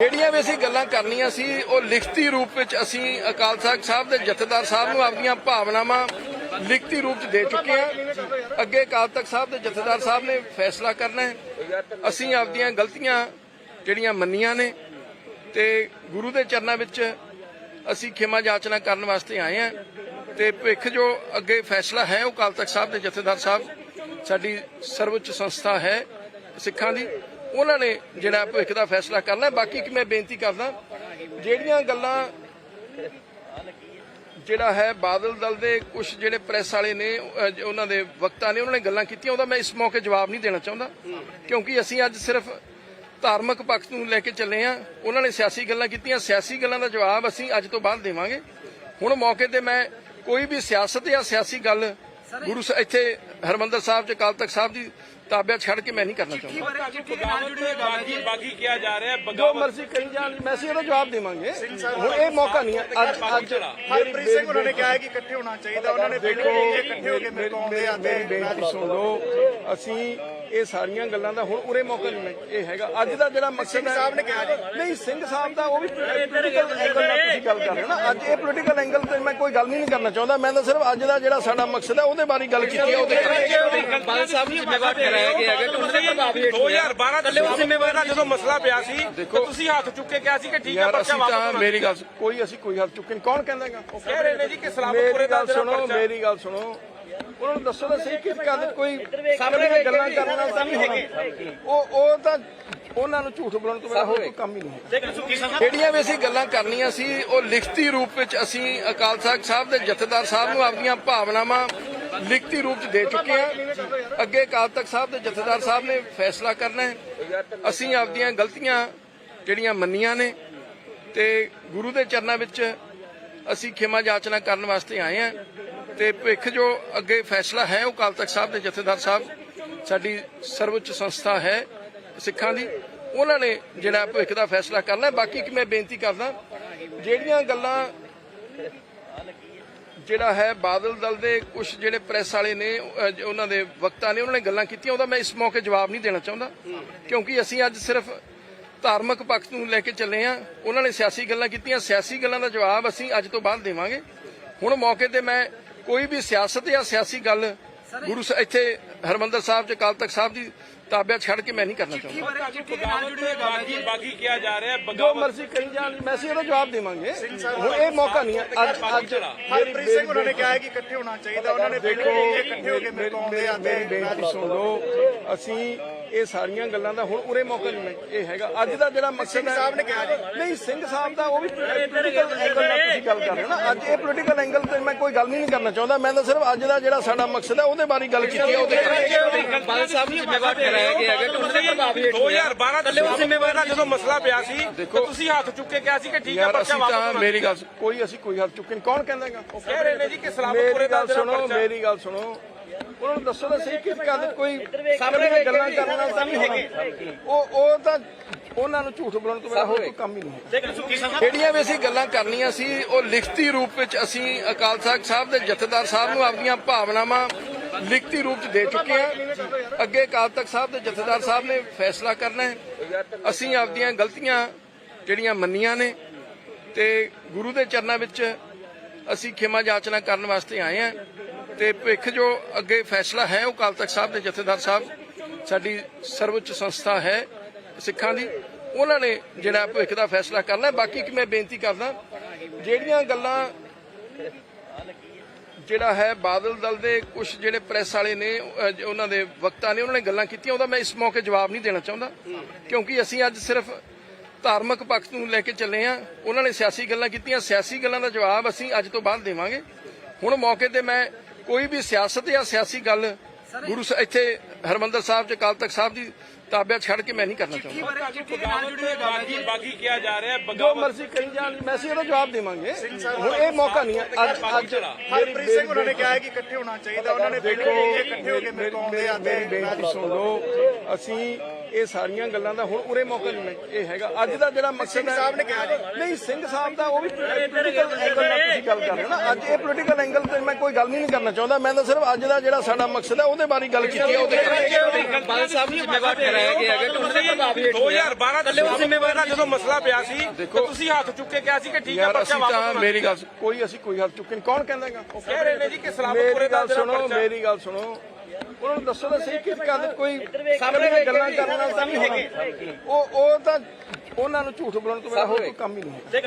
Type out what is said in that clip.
ਜਿਹੜੀਆਂ ਵੀ ਅਸੀਂ ਗੱਲਾਂ ਕਰਨੀਆਂ ਸੀ, ਉਹ ਲਿਖਤੀ ਰੂਪ ਵਿੱਚ ਅਸੀਂ ਅਕਾਲ ਤਖਤ ਸਾਹਿਬ ਦੇ ਜਥੇਦਾਰ ਸਾਹਿਬ ਨੂੰ ਆਪਣੀਆਂ ਭਾਵਨਾਵਾਂ ਲਿਖਤੀ ਰੂਪ 'ਚ ਦੇ ਚੁੱਕੇ ਹਾਂ। ਅੱਗੇ ਅਕਾਲ ਤਖਤ ਸਾਹਿਬ ਦੇ ਜਥੇਦਾਰ ਸਾਹਿਬ ਨੇ ਫੈਸਲਾ ਕਰਨਾ ਹੈ। ਅਸੀਂ ਆਪਣੀਆਂ ਗਲਤੀਆਂ ਜਿਹੜੀਆਂ ਮੰਨੀਆਂ ਨੇ ਤੇ ਗੁਰੂ ਦੇ ਚਰਨਾਂ ਵਿੱਚ ਅਸੀਂ ਖਿਮਾ ਜਾਚਨਾ ਕਰਨ ਵਾਸਤੇ ਆਏ ਹਾਂ ਤੇ ਭਿੱਖ ਜੋ ਅੱਗੇ ਫੈਸਲਾ ਹੈ, ਉਹ ਅਕਾਲ ਤਖਤ ਸਾਹਿਬ ਦੇ ਜਥੇਦਾਰ ਸਾਹਿਬ ਸਾਡੀ ਸਰਵਉੱਚ ਸੰਸਥਾ ਹੈ ਸਿੱਖਾਂ ਦੀ। ਉਹਨਾਂ ਨੇ ਜਿਹੜਾ ਭਵਿੱਖ ਦਾ ਫੈਸਲਾ ਕਰਨਾ ਬਾਕੀ ਕਿ ਮੈਂ ਬੇਨਤੀ ਕਰਦਾ ਜਿਹੜੀਆਂ ਗੱਲਾਂ ਜਿਹੜਾ ਹੈ ਬਾਦਲ ਦਲ ਦੇ ਕੁਝ ਜਿਹੜੇ ਪ੍ਰੈਸ ਵਾਲੇ ਨੇ ਅਹ, ਉਹਨਾਂ ਦੇ ਵਕਤਾ ਨੇ ਉਹਨਾਂ ਨੇ ਗੱਲਾਂ ਕੀਤੀਆਂ ਉਹਦਾ ਮੈਂ ਇਸ ਮੌਕੇ ਜਵਾਬ ਨਹੀਂ ਦੇਣਾ ਚਾਹੁੰਦਾ। ਕਿਉਂਕਿ ਅਸੀਂ ਅੱਜ ਸਿਰਫ ਧਾਰਮਿਕ ਪੱਖ ਨੂੰ ਲੈ ਕੇ ਚੱਲੇ ਆ ਉਹਨਾਂ ਨੇ ਸਿਆਸੀ ਗੱਲਾਂ ਕੀਤੀਆਂ। ਸਿਆਸੀ ਗੱਲਾਂ ਦਾ ਜਵਾਬ ਅਸੀਂ ਅੱਜ ਤੋਂ ਬਾਅਦ ਦੇਵਾਂਗੇ। ਹੁਣ ਮੌਕੇ ਤੇ ਮੈਂ ਕੋਈ ਵੀ ਸਿਆਸਤ ਜਾਂ ਸਿਆਸੀ ਗੱਲ ਗੁਰੂ ਇੱਥੇ ਹਰਮੰਦਰ ਸਾਹਿਬ ਚ ਅਕਾਲ ਤਖਤ ਸਾਹਿਬ ਦੀ ਤਾਬਿਆ ਛੱਡ ਕੇ ਮੈਂ ਨਹੀਂ ਕਰਨਾ ਚਾਹੁੰਦਾ। ਬਾਗੀ ਬਾਗੀ ਕਿਹਾ ਜਾ ਰਿਹਾ ਹੈ ਜੋ ਬਗਾਵਤ ਮਰਜ਼ੀ ਕਰੀ ਜਾਣ ਮੈਂ ਅਸੀਂ ਇਹਦਾ ਜਵਾਬ ਦੇਵਾਂਗੇ। ਹੁਣ ਇਹ ਮੌਕਾ ਨਹੀਂ ਹੈ। ਅੱਜ ਅੱਜ ਹਰਪ੍ਰੀਤ ਸਿੰਘ ਉਹਨਾਂ ਨੇ ਕਿਹਾ ਹੈ ਕਿ ਇਕੱਠੇ ਹੋਣਾ ਚਾਹੀਦਾ। ਉਹਨਾਂ ਨੇ ਦੇਖੋ ਇਕੱਠੇ ਹੋ ਕੇ ਮੇਰੇ ਕੋਲ ਆਉਂਦੇ ਆ। ਤੇ ਮੇਰੀ ਬੇਨਤੀ ਸੁਣ ਲਓ। ਅਸੀਂ ਇਹ ਸਾਰੀਆਂ ਗੱਲਾਂ ਦਾ ਹੁਣ ਉਰੇ ਮੌਕਾ ਨਹੀਂ। ਇਹ ਹੈਗਾ। ਅੱਜ ਦਾ ਜਿਹੜਾ ਮਕਸਦ ਹੈ ਸਾਹਿਬ ਨੇ ਕਿਹਾ ਜੀ। ਨਹੀਂ ਸਿੰਘ ਸਾਹਿਬ ਦਾ ਉਹ ਵੀ ਪੋਲੀਟੀਕਲ ਐਂਗਲ ਨਾਲ ਤੁਸੀਂ ਗੱਲ ਕਰ ਰਹੇ ਹੋ ਨਾ। ਅੱਜ ਇਹ ਪੋਲੀਟੀਕਲ ਐਂਗਲ ਤੇ ਮੈਂ ਕੋਈ ਗੱਲ ਨਹੀਂ ਕਰਨਾ ਚਾਹੁੰਦਾ। ਮੈਂ ਤਾਂ ਸਿਰਫ ਅੱਜ ਦਾ ਜਿਹੜਾ ਸਾਡਾ ਮਕਸਦ ਹੈ ਉਹਦੇ ਬਾਰੇ ਗੱਲ ਕੀਤੀ ਹੈ ਉਹਦੇ ਬਾਲ ਸਾਹਿਬ ਜ਼ਿੰਮੇਵਾਰ ਠਹਿਰਾਇਆ ਗਿਆ ਹੈ ਕਿ ਤੁਸੀਂ 2012 ਚ ਜ਼ਿੰਮੇਵਾਰ ਦਾ ਜਦੋਂ ਮਸਲਾ ਪਿਆ ਸੀ ਤੇ ਤੁਸੀਂ ਹੱਥ ਚੁੱਕ ਕੇ ਕਿਹਾ ਸੀ ਕਿ ਠੀਕ ਹੈ ਯਾਰ ਪਰਚਾ ਅਸੀਂ ਤਾਂ ਵਾਪਸ ਮੇਰੀ ਗੱਲ ਕੋਈ ਅਸੀਂ ਕੋਈ ਹੱਥ ਚੁੱਕੇ ਨਹੀਂ ਕੌਣ ਕਹਿੰਦਾਗਾ ਉਹ ਕਹਿ ਰਹੇ ਨੇ ਜੀ ਕਿ ਸਲਾਮਤਪੁਰੇ ਮੇਰੀ ਦਾ ਸੁਣੋ ਮੇਰੀ ਗੱਲ ਸੁਣੋ। ਉਹਨਾਂ ਨੂੰ ਦੱਸੋ ਤਾਂ ਸਹੀ ਕਿ ਕਦ ਕੋਈ ਸਾਹਮਣੇ ਗੱਲਾਂ ਕਰਨ ਨਾਲ ਤਾਂ ਨਹੀਂ ਹੋਣਾ ਉਹ ਉਹ ਤਾਂ ਉਹਨਾਂ ਨੂੰ ਝੂਠ ਬੋਲਣ ਤੋਂ ਬਿਨਾਂ ਹੋਰ ਕੋਈ ਕੰਮ ਹੀ ਨਹੀਂ ਹੈ ਜਿਹੜੀਆਂ ਵੀ ਅਸੀਂ ਗੱਲਾਂ ਕਰਨੀਆਂ ਸੀ ਉਹ ਲਿਖਤੀ ਰੂਪ ਵਿੱਚ ਅਸੀਂ ਅਕਾਲ ਤਖਤ ਸਾਹਿਬ ਦੇ ਜਥੇਦਾਰ ਸਾਹਿਬ ਨੂੰ ਆਪਣੀਆਂ ਭਾਵਨਾਵਾਂ ਲਿਖਤੀ ਰੂਪ 'ਚ ਦੇ ਚੁੱਕੇ ਹਾਂ। ਅੱਗੇ ਅਕਾਲ ਤਖਤ ਸਾਹਿਬ ਦੇ ਜਥੇਦਾਰ ਸਾਹਿਬ ਨੇ ਫੈਸਲਾ ਕਰਨਾ ਹੈ। ਅਸੀਂ ਆਪਣੀਆਂ ਗਲਤੀਆਂ ਜਿਹੜੀਆਂ ਮੰਨੀਆਂ ਨੇ ਤੇ ਗੁਰੂ ਦੇ ਚਰਨਾਂ ਵਿੱਚ ਅਸੀਂ ਖਿਮਾ ਜਾਚਨਾ ਕਰਨ ਵਾਸਤੇ ਆਏ ਹਾਂ। ਤੇ ਭਵਿੱਖ ਜੋ ਅੱਗੇ ਫੈਸਲਾ ਹੈ ਉਹ ਅਕਾਲ ਤਖਤ ਸਾਹਿਬ ਦੇ ਜਥੇਦਾਰ ਸਾਹਿਬ ਸਾਡੀ ਸਰਵਉੱਚ ਸੰਸਥਾ ਹੈ ਸਿੱਖਾਂ ਦੀ ਉਹਨਾਂ ਨੇ ਜਿਹੜਾ ਭਵਿੱਖ ਦਾ ਫੈਸਲਾ ਕਰਨਾ ਬਾਕੀ ਕਿ ਮੈਂ ਬੇਨਤੀ ਕਰਦਾ ਜਿਹੜੀਆਂ ਗੱਲਾਂ ਜਿਹੜਾ ਹੈ ਬਾਦਲ ਦਲ ਦੇ ਕੁਝ ਜਿਹੜੇ ਪ੍ਰੈਸ ਵਾਲੇ ਨੇ ਅਹ, ਉਹਨਾਂ ਦੇ ਵਕਤਾ ਨੇ ਉਹਨਾਂ ਨੇ ਗੱਲਾਂ ਕੀਤੀਆਂ ਉਹਦਾ ਮੈਂ ਇਸ ਮੌਕੇ ਜਵਾਬ ਨਹੀਂ ਦੇਣਾ ਚਾਹੁੰਦਾ। ਕਿਉਂਕਿ ਅਸੀਂ ਅੱਜ ਸਿਰਫ ਧਾਰਮਿਕ ਪੱਖ ਨੂੰ ਲੈ ਕੇ ਚੱਲੇ ਆ ਉਹਨਾਂ ਨੇ ਸਿਆਸੀ ਗੱਲਾਂ ਕੀਤੀਆਂ। ਸਿਆਸੀ ਗੱਲਾਂ ਦਾ ਜਵਾਬ ਅਸੀਂ ਅੱਜ ਤੋਂ ਬਾਅਦ ਦੇਵਾਂਗੇ। ਹੁਣ ਮੌਕੇ ਤੇ ਮੈਂ ਕੋਈ ਵੀ ਸਿਆਸਤ ਜਾਂ ਸਿਆਸੀ ਗੱਲ ਗੁਰੂ ਸ- ਇੱਥੇ ਹਰਮੰਦਰ ਸਾਹਿਬ ਚ ਅਕਾਲ ਤਖਤ ਸਾਹਿਬ ਦੀ ਤਾਬਿਆ ਛੱਡ ਕੇ ਮੈਂ ਨਹੀਂ ਕਰਨਾ ਚਾਹੁੰਦਾ। ਬਗਾਵਤ ਬਾਗੀ ਬਾਗੀ ਕਿਹਾ ਜਾ ਰਿਹਾ ਹੈ ਜੋ ਬਗਾਵਤ ਮਰਜ਼ੀ ਜਾਣ ਇਹਦਾ ਜਵਾਬ ਦੇਵਾਂਗੇ। ਹੁਣ ਇਹ ਮੌਕਾ ਨਹੀਂ ਹੈ। ਅੱਜ ਅੱਜ ਹਰਪ੍ਰੀਤ ਸਿੰਘ ਉਹਨਾਂ ਨੇ ਕਿਹਾ ਹੈ ਕਿ ਇਕੱਠੇ ਹੋਣਾ ਚਾਹੀਦਾ। ਉਹਨਾਂ ਨੇ ਦੇਖੋ ਇਕੱਠੇ ਹੋ ਕੇ ਮੇਰੇ ਕੋਲ ਆਉਂਦੇ ਆ ਤੇ ਮੇਰੀ ਬੇਨਤੀ ਸੁਣ ਲਓ। ਅਸੀਂ ਇਹ ਸਾਰੀਆਂ ਗੱਲਾਂ ਦਾ ਹੁਣ ਉਰੇ ਮੌਕਾ ਨਹੀਂ। ਇਹ ਹੈਗਾ। ਅੱਜ ਦਾ ਜਿਹੜਾ ਮਕਸਦ ਹੈ ਸਾਹਿਬ ਨੇ ਕਿਹਾ ਜੀ। ਨਹੀਂ ਸਿੰਘ ਸਾਹਿਬ ਦਾ ਉਹ ਵੀ ਪੋਲੀਟੀਕਲ ਐਂਗਲ ਨਾਲ ਤੁਸੀਂ ਗੱਲ ਕਰ ਰਹੇ ਹੋ ਨਾ। ਅੱਜ ਇਹ ਪੋਲੀਟੀਕਲ ਐਂਗਲ ਤੇ ਮੈਂ ਕੋਈ ਗੱਲ ਨਹੀਂ ਕਰਨਾ ਚਾਹੁੰਦਾ। ਮੈਂ ਤਾਂ ਸਿਰਫ ਅੱਜ ਦਾ ਜਿਹੜਾ ਸਾਡਾ ਮਕਸਦ ਹੈ ਉਹਦੇ ਬਾਰੇ ਗੱਲ ਕੀਤੀ ਹੈ ਉਹਦੇ ਬਾਲ ਸਾਹਿਬ ਜ਼ਿੰਮੇਵਾਰ ਠਹਿਰਾਇਆ ਗਿਆ ਹੈ ਕਿ ਤੁਸੀਂ 2012 ਚ ਜ਼ਿੰਮੇਵਾਰ ਦਾ ਜਦੋਂ ਮਸਲਾ ਪਿਆ ਸੀ ਤੇ ਤੁਸੀਂ ਹੱਥ ਚੁੱਕ ਕੇ ਕਿਹਾ ਸੀ ਕਿ ਠੀਕ ਹੈ ਯਾਰ ਪਰਚਾ ਵਾਪਸ ਮੇਰੀ ਗੱਲ ਕੋਈ ਅਸੀਂ ਕੋਈ ਹੱਥ ਚੁੱਕੇ ਨਹੀਂ। ਕੌਣ ਕਹਿੰਦਾਗਾ ਉਹ ਕਹਿ ਰਹੇ ਨੇ ਜੀ ਕਿ ਸਲਾਮਤਪੁਰੇ ਮੇਰੀ ਦਾ ਗੱਲ ਜਿਹੜਾ ਸੁਣੋ ਪਰਚਾ ਮੇਰੀ ਗੱਲ ਸੁਣੋ। ਉਹਨਾਂ ਨੂੰ ਦੱਸੋ ਤਾਂ ਸਹੀ ਕਿ ਕਦ ਕੋਈ ਸਾਹਮਣੇ ਗੱਲਾਂ ਕਰਨ ਨਾਲ ਤਾਂ ਨਹੀਂ ਹੋਣਾ ਉਹ ਉਹ ਤਾਂ ਉਹਨਾਂ ਨੂੰ ਝੂਠ ਬੋਲਣ ਤੋਂ ਬਿਨਾਂ ਹੋਰ ਕੋਈ ਕੰਮ ਹੀ ਨਹੀਂ ਹੈ ਜਿਹੜੀਆਂ ਵੀ ਅਸੀਂ ਗੱਲਾਂ ਕਰਨੀਆਂ ਸੀ ਉਹ ਲਿਖਤੀ ਰੂਪ ਵਿੱਚ ਅਸੀਂ ਅਕਾਲ ਤਖਤ ਸਾਹਿਬ ਦੇ ਜਥੇਦਾਰ ਸਾਹਿਬ ਨੂੰ ਆਪਣੀਆਂ ਭਾਵਨਾਵਾਂ ਲਿਖਤੀ ਰੂਪ 'ਚ ਦੇ ਚੁੱਕੇ ਹਾਂ। ਅੱਗੇ ਅਕਾਲ ਤਖਤ ਸਾਹਿਬ ਦੇ ਜਥੇਦਾਰ ਸਾਹਿਬ ਨੇ ਫੈਸਲਾ ਕਰਨਾ ਹੈ। ਅਸੀਂ ਆਪਣੀਆਂ ਗਲਤੀਆਂ ਜਿਹੜੀਆਂ ਮੰਨੀਆਂ ਨੇ ਤੇ ਗੁਰੂ ਦੇ ਚਰਨਾਂ ਵਿੱਚ ਅਸੀਂ ਖਿਮਾ ਜਾਚਨਾ ਕਰਨ ਵਾਸਤੇ ਆਏ ਹਾਂ। ਤੇ ਭਵਿੱਖ ਜੋ ਅੱਗੇ ਫੈਸਲਾ ਹੈ, ਉਹ ਅਕਾਲ ਤਖਤ ਸਾਹਿਬ ਦੇ ਜਥੇਦਾਰ ਸਾਹਿਬ, ਸਾਡੀ ਸਰਵਉੱਚ ਸੰਸਥਾ ਹੈ ਸਿੱਖਾਂ ਦੀ, ਉਹਨਾਂ ਨੇ ਜਿਹੜਾ ਭਵਿੱਖ ਦਾ ਫੈਸਲਾ ਕਰਨਾ ਬਾਕੀ ਕਿ ਮੈਂ ਬੇਨਤੀ ਕਰਦਾ, ਜਿਹੜੀਆਂ ਗੱਲਾਂ ਜਿਹੜਾ ਹੈ ਬਾਦਲ ਦਲ ਦੇ ਕੁਝ ਜਿਹੜੇ ਪ੍ਰੈਸ ਵਾਲੇ ਨੇ ਉਹਨਾਂ ਦੇ ਵਕਤਾ ਨੇ, ਉਹਨਾਂ ਨੇ ਗੱਲਾਂ ਕੀਤੀਆਂ, ਉਹਦਾ ਮੈਂ ਇਸ ਮੌਕੇ ਜਵਾਬ ਨਹੀਂ ਦੇਣਾ ਚਾਹੁੰਦਾ। ਕਿਉਂਕਿ ਅਸੀਂ ਅੱਜ ਸਿਰਫ ਧਾਰਮਿਕ ਪੱਖ ਨੂੰ ਲੈ ਕੇ ਚੱਲੇ ਆ ਉਹਨਾਂ ਨੇ ਸਿਆਸੀ ਗੱਲਾਂ ਕੀਤੀਆਂ। ਸਿਆਸੀ ਗੱਲਾਂ ਦਾ ਜਵਾਬ ਅਸੀਂ ਅੱਜ ਤੋਂ ਬਾਅਦ ਦੇਵਾਂਗੇ। ਹੁਣ ਮੌਕੇ ਤੇ ਮੈਂ ਕੋਈ ਵੀ ਸਿਆਸਤ ਜਾਂ ਸਿਆਸੀ ਗੱਲ ਗੁਰੂ ਸ- ਇੱਥੇ ਹਰਮੰਦਰ ਸਾਹਿਬ ਚ ਅਕਾਲ ਤਖਤ ਸਾਹਿਬ ਦੀ ਤਾਬਿਆ ਛੱਡ ਕੇ ਮੈਂ ਨਹੀਂ ਕਰਨਾ ਚਾਹੁੰਦਾ। ਬਾਗੀ ਬਾਗੀ ਕਿਹਾ ਜਾ ਰਿਹਾ ਹੈ ਜੋ ਬਗਾਵਤ ਮਰਜ਼ੀ ਜਾਣ ਮੈਂ ਜਵਾਬ ਦੇਵਾਂਗੇ। ਹੁਣ ਇਹ ਮੌਕਾ ਨਹੀਂ ਹੈ। ਅੱਜ ਅੱਜ ਹਰਪ੍ਰੀਤ ਸਿੰਘ ਉਹਨਾਂ ਨੇ ਕਿਹਾ ਹੈ ਕਿ ਇਕੱਠੇ ਹੋਣਾ ਚਾਹੀਦਾ। ਉਹਨਾਂ ਨੇ ਦੇਖੋ ਇਕੱਠੇ ਹੋ ਕੇ ਮੇਰੇ ਕੋਲ ਆਉਂਦੇ ਆ ਤੇ ਮੇਰੀ ਬੇਨਤੀ ਸੁਣ ਲਓ। ਅਸੀਂ ਇਹ ਸਾਰੀਆਂ ਗੱਲਾਂ ਦਾ ਹੁਣ ਉਰੇ ਮੌਕਾ ਨਹੀਂ ਇਹ ਹੈਗਾ। ਅੱਜ ਦਾ ਜਿਹੜਾ ਮਕਸਦ ਹੈ ਸਾਹਿਬ ਨੇ ਕਿਹਾ ਨਹੀਂ ਸਿੰਘ ਸਾਹਿਬ ਦਾ ਉਹ ਵੀ ਪੋਲੀਟੀਕਲ ਐਂਗਲ ਨਾਲ ਤੁਸੀਂ ਗੱਲ ਕਰ ਰਹੇ ਹੋ ਨਾ। ਅੱਜ ਇਹ ਪੋਲੀਟੀਕਲ ਐਂਗਲ ਤੇ ਮੈਂ ਕੋਈ ਗੱਲ ਨਹੀਂ ਕਰਨਾ ਚਾਹੁੰਦਾ। ਮੈਂ ਤਾਂ ਸਿਰਫ ਅੱਜ ਦਾ ਜਿਹੜਾ ਸਾਡਾ ਮਕਸਦ ਹੈ ਉਹਦੇ ਬਾਰੇ ਗੱਲ ਕੀਤੀ ਹੈ ਉਹਦੇ ਬਾਦਲ ਸਾਹਿਬ ਨੂੰ ਜ਼ਿੰਮੇਵਾਰ ਠਹਿਰਾਇਆ ਗਿਆ ਹੈਗਾ। ਕਿ ਤੁਸੀਂ ਪ੍ਰਭਾਵੀ 2012 ਦੇ ਜ਼ਿੰਮੇਵਾਰ ਦਾ ਜਦੋਂ ਮਸਲਾ ਪਿਆ ਸੀ ਤੁਸੀਂ ਹੱਥ ਚੁੱਕ ਕੇ ਕਿਹਾ ਸੀ ਕਿ ਠੀਕ ਹੈ ਅਸੀਂ ਵਾਪਸ। ਮੇਰੀ ਗੱਲ ਕੋਈ ਅਸੀਂ ਕੋਈ ਹੱਥ ਚੁੱਕੇ ਨਹੀਂ ਕੌਣ ਕਹਿੰਦਾਗਾ? ਕਹਿ ਰਹੇ ਨੇ ਜੀ ਕਿ ਸਲਾਮਪੁਰੇ ਮੇਰੀ ਦਾ ਸੁਣੋ ਮੇਰੀ ਗੱਲ ਸੁਣੋ। ਉਹਨਾਂ ਨੂੰ ਦੱਸੋ ਤਾਂ ਸਹੀ ਕਿ ਕਦ ਕੋਈ ਸਾਹਮਣੇ ਗੱਲਾਂ ਕਰਨ ਨਾਲ ਤਾਂ ਨਹੀਂ ਉਹ ਉਹ ਤਾਂ ਉਹਨਾਂ ਨੂੰ ਝੂਠ ਬੋਲਣ ਤੋਂ ਮੇਰਾ ਹੋਰ ਕੋਈ ਕੰਮ ਹੀ ਨਹੀਂ ਹੈ